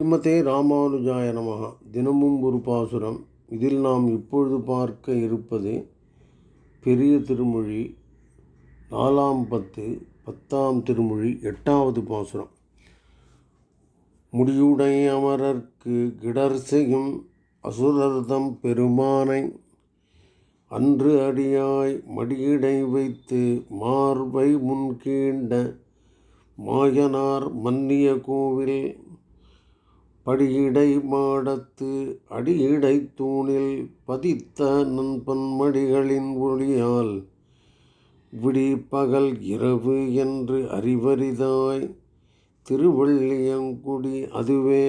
ஸ்ரீமதே ராமானுஜாய நமகா. தினமும் ஒரு பாசுரம். இதில் நாம் இப்பொழுது பார்க்க இருப்பது பெரிய திருமொழி நாலாம் பத்து பத்தாம் திருமொழி எட்டாவது பாசுரம். முடியுடை அமரர்க்கு கிடர் செய்யும் அசுரர்தம் பெருமானை அன்று அடியாய் மடியிடை வைத்து மார்பை முன்கீண்ட மாயனார் மன்னிய கோவில் படியிடை மாடத்து அடியிடை தூணில் பதித்த நண்பன்மடிகளின் ஒளியால் விடி பகல் இரவு என்று அறிவரிதாய் திருவள்ளியங்குடி அதுவே.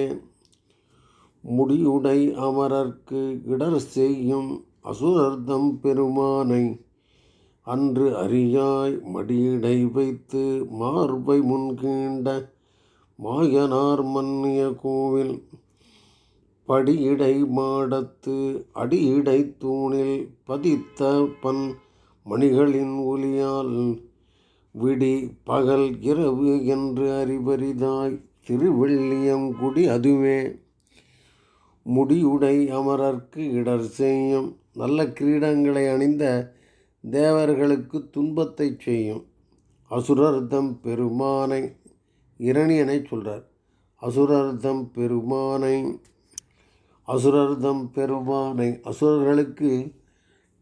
முடியுடை அமரர்க்கு இடர் செய்யும் அசுரர்தம் பெருமானை அன்று அறியாய் மடியிடை வைத்து மார்பை முன்கீண்ட மாயனார் மன்னிய கோவில் படியிடை மாடத்து அடியிடை தூணில் பதித்த பன் மணிகளின் ஒலியால் விடி பகல் இரவு என்று அறிவரிதாய் திருவெள்ளியங்குடி அதுவே. முடியுடை அமரர்க்கு இடர் செய்யும் நல்ல கிரீடங்களை அணிந்த தேவர்களுக்கு துன்பத்தை செய்யும். அசுரர்தம் பெருமானை இரணியனை சொல்கிறார் அசுரர்தம் பெருமானை அசுரர்தம் பெருமானை அசுரர்களுக்கு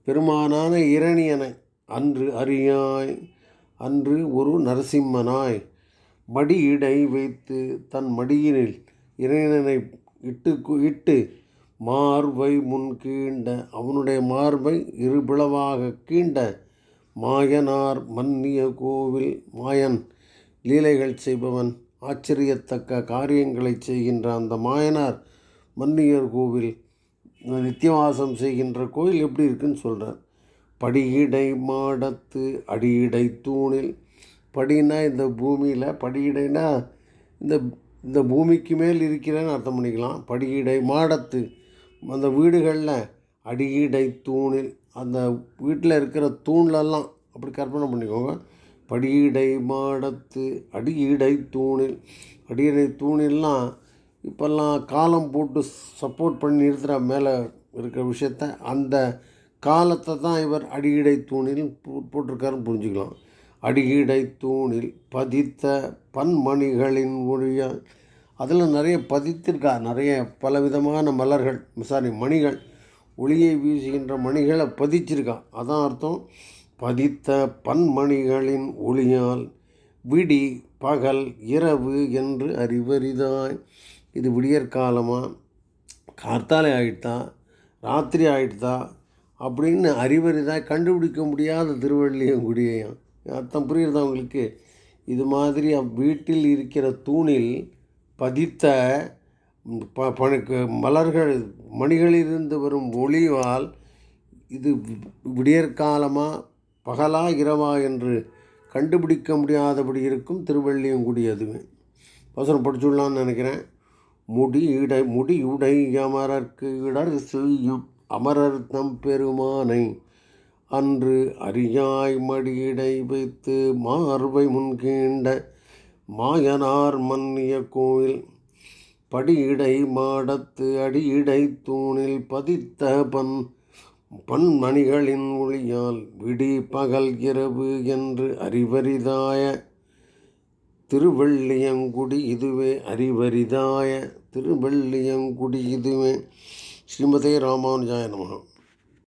பெருமானான இரணியனை அன்று அறியாய் அன்று ஒரு நரசிம்மனாய் மடியிடை வைத்து தன் மடியினில் இரணியனை இட்டு இட்டு மார்பை முன் கீண்ட அவனுடைய மார்பை இருபிளவாக கீண்ட மாயனார் மன்னிய கோவில் மாயன் லீலைகள் செய்பவன் ஆச்சரியத்தக்க காரியங்களை செய்கின்ற அந்த மாயனார் மன்னியர் கோவில் நித்தியவாசம் செய்கின்ற கோயில் எப்படி இருக்குன்னு சொல்கிறார் படியிடை மாடத்து அடியிடை தூணில் படினா இந்த பூமியில் படியிடைனா இந்த இந்த பூமிக்கு மேல் இருக்கிறேன்னு அர்த்தம் பண்ணிக்கலாம். படியிடை மாடத்து அந்த வீடுகளில் அடியிடை தூணில் அந்த வீட்டில் இருக்கிற தூண்லெல்லாம் அப்படி கற்பனை பண்ணிக்கோங்க. படியிடை மாடத்து அடியடை தூணில். அடியடை தூணில்லாம் இப்போல்லாம் காலம் போட்டு சப்போர்ட் பண்ணி நிறுத்துகிற மேலே இருக்கிற விஷயத்த அந்த காலத்தை தான் இவர் அடியடை தூணில் போட்டிருக்காருன்னு புரிஞ்சுக்கலாம். அடியடை தூணில் பதித்த பன்மணிகளின் ஒழிய அதில் நிறைய பதித்திருக்கா நிறைய பலவிதமான மலர்கள் சாரி மணிகள் ஒளியை வீசுகின்ற மணிகளை பதிச்சிருக்கான் அதான் அர்த்தம். பதித்த பன்மணிகளின் ஒளியால் விடி பகல் இரவு என்று அறிவரிதாய் இது விடியற்காலமாக கார்த்தாலை ஆகிட்டா ராத்திரி ஆகிட்டா அப்படின்னு அறிவரிதாய் கண்டுபிடிக்க முடியாத திருவள்ளியங்குடியையும் அர்த்தம் புரியுறதா உங்களுக்கு? இது மாதிரி வீட்டில் இருக்கிற தூணில் பதித்த ப பணக்கு மலர்கள் மணிகளிலிருந்து வரும் ஒளிவால் இது விடியற்காலமாக பகலா இரவா என்று கண்டுபிடிக்க முடியாதபடி இருக்கும் திருவள்ளியங்குடி அதுவே. வசனம் படிச்சுடலான்னு நினைக்கிறேன். முடி இடை முடி உடை அமரர்க்கு இடர் செய்யும் அமரர் தம் பெருமானை அன்று அரியாய் மடியிடை வைத்து மார்பை முன்கீண்ட மாயனார் மன்னிய கோவில் படியிடை மாடத்து அடியிடை தூணில் பதித்த பன் பன்மணிகளின் ஒளியால் விடி பகல் இரவு என்று அறிவரிதாய திருவள்ளியங்குடி இதுவே அறிவரிதாய திருவள்ளியங்குடி இதுவே. ஸ்ரீமதே ராமானுஜாய நமகம்